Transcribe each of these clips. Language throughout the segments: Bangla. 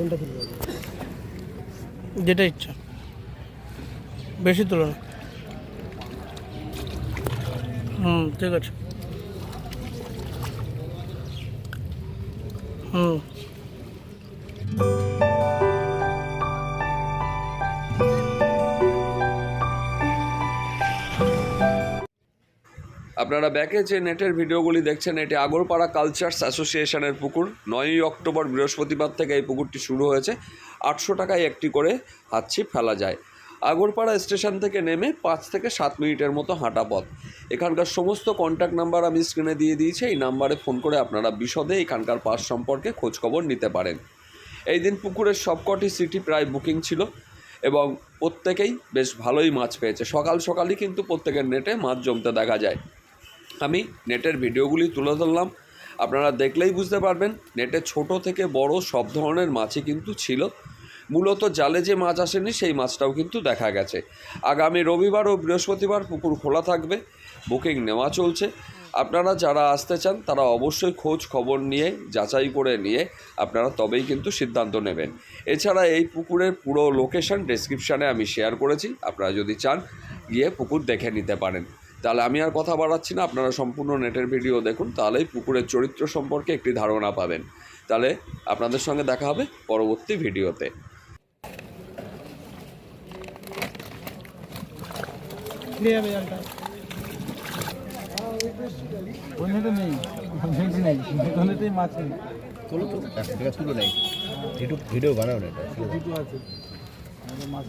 কোনটা তুলবে যেটা ইচ্ছা। বেশি তুলো না। হুম ঠিক আছে। হুম। আপনারা ব্যাকে যে নেটের ভিডিওগুলি দেখছেন, এটি আগরপাড়া কালচার্স অ্যাসোসিয়েশনের পুকুর। নয়ই অক্টোবর বৃহস্পতিবার থেকে এই পুকুরটি শুরু হয়েছে। আটশো টাকায় একটি করে হাতছি ফেলা যায়। আগরপাড়া স্টেশন থেকে নেমে পাঁচ থেকে সাত মিনিটের মতো হাঁটা পথ। এখানকার সমস্ত কন্ট্যাক্ট নাম্বার আমি স্ক্রিনে দিয়ে দিয়েছি। এই নাম্বারে ফোন করে আপনারা বিশদে এখানকার পাস সম্পর্কে খোঁজখবর নিতে পারেন। এই দিন পুকুরের সবকটি সিটি প্রায় বুকিং ছিল এবং প্রত্যেকেই বেশ ভালোই মাছ পেয়েছে। সকাল সকালই কিন্তু প্রত্যেকের নেটে মাছ জমতে দেখা যায়। আমি নেটের ভিডিওগুলি তুলে ধরলাম। আপনারা দেখলেই বুঝতে পারবেন, নেটে ছোট থেকে বড় সব ধরনের মাছই কিন্তু ছিল। মূলত জালে যে মাছ আসেনি, সেই মাছটাও কিন্তু দেখা গেছে। আগামী রবিবার ও বৃহস্পতিবার পুকুর খোলা থাকবে, বুকিং নেওয়া চলছে। আপনারা যারা আসতে চান, তারা অবশ্যই খোঁজ খবর নিয়ে, যাচাই করে নিয়ে আপনারা তবেই কিন্তু সিদ্ধান্ত নেবেন। এছাড়া এই পুকুরের পুরো লোকেশন ডেসক্রিপশানে আমি শেয়ার করেছি। আপনারা যদি চান, গিয়ে পুকুর দেখে নিতে পারেন। তাহলে আমি আর কথা বাড়াচ্ছি না আপনারা সম্পূর্ণ নেটের ভিডিও দেখুন তাহলেই পুকুরের চরিত্র সম্পর্কে একটি ধারণা পাবেন তাহলে আপনাদের সঙ্গে দেখা হবে পরবর্তী ভিডিওতে ভিডিও বানাও না এটা দুটো আছে আমাদের মাছ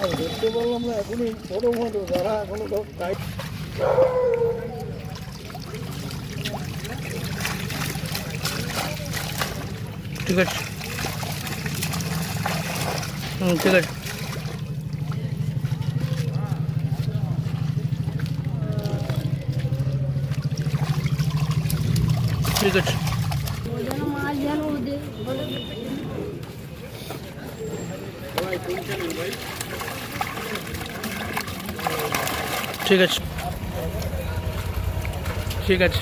দে দেখতে পারলাম না, এখনই বড় বড়, যারা এখনও সব টাইট ঠিক আছে হুম ঠিক আছে ঠিক আছে ঠিক আছে। ঠিক আছে।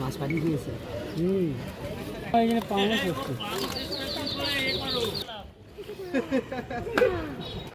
মাছ পাঠিয়ে দিয়েছে হুম। পাওয়া